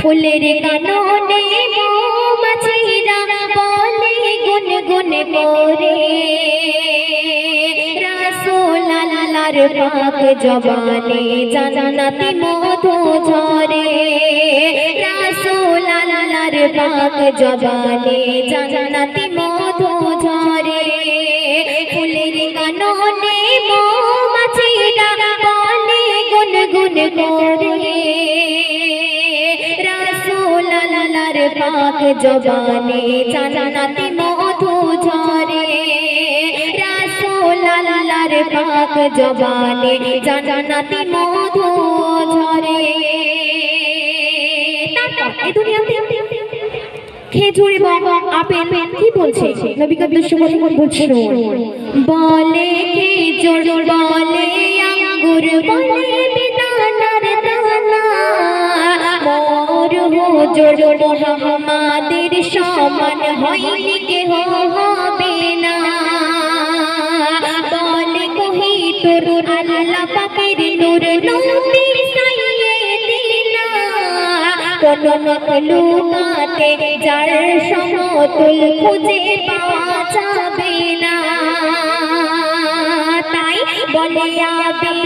ফুলের কাননে মৌমাছিরা বলে গুন গুন করে। রাসূল আল্লাহর পাক জবানে জানাতি মধু ঝরে রাসূল আল্লাহর পাক জবানে জানাতি মধু পাক জবানে জান্নাতি মধু ঝরে। রাসূল আল্লাহর পাক জবানে জান্নাতি মধু ঝরে। খেজুর এবং আপেল কি বলছে? নবী কবির সুবহান বলছে বলে খেজুর, বলে আঙ্গুর, বলে হুজুর মুহাম্মাদের সমান হয়নি কেহ হবে না। বলে কহি তোর আল্লাহ পাকের নূর নবী সাইয়েদিনা কোন মখলুকাতে যার সমতুল খুঁজে পাওয়া যাবে না। তাই বলে আবে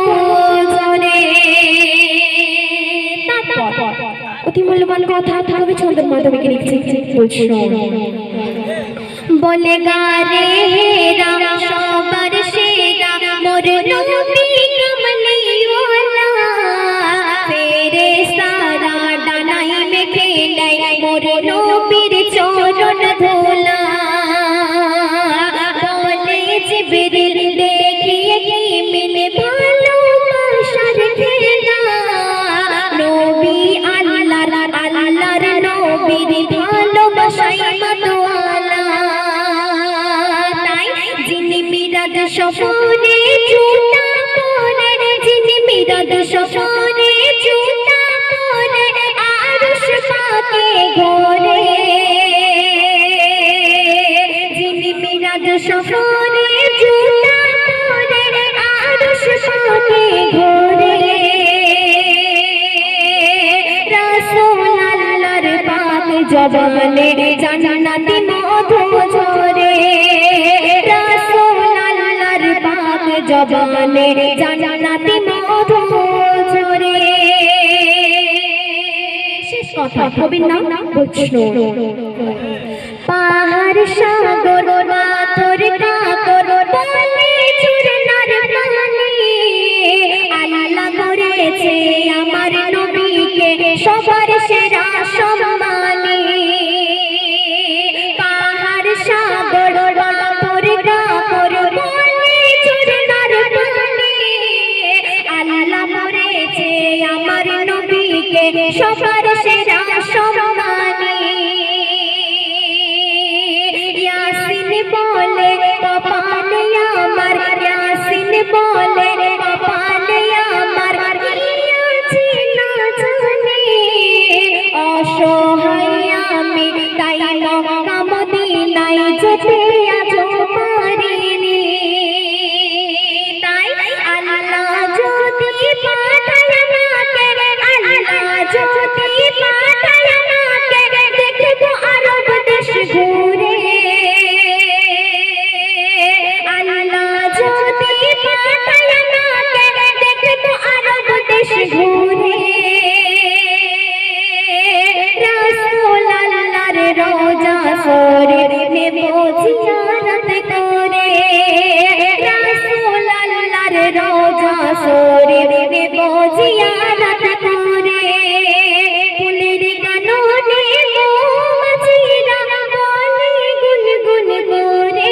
মূল্যবান কথা কবি ছন্দের মাধ্যমে লিখছি বলে গারে হেরা সবার সেরা মোর নবী কমলিওয়ালা সফরে জুতা পরে যিনি মিরাদ সফরে জুতা পরে আরশ পাকে ঘোরে যিনি মিরাদ সফরে জুতা পরে আরশ পাকে ঘোরে। পাক জবানে জান্নাতি মধু ঝরে রাসূল আল্লাহর পাক জবানে জান্নাতি মধু ঝরে শেষ কথা, কবির নাম বলছিল রোজা শরীর নেব জিয়ারত করে রাসূল আল্লাহর রোজা শরীর নেব জিয়ারত করে ফুলের কাননে মৌমাছিরা বলে গুনগুন করে।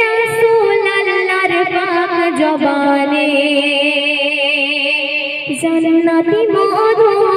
রাসূল আল্লাহর পাক জবানে। জান্নাতি মধু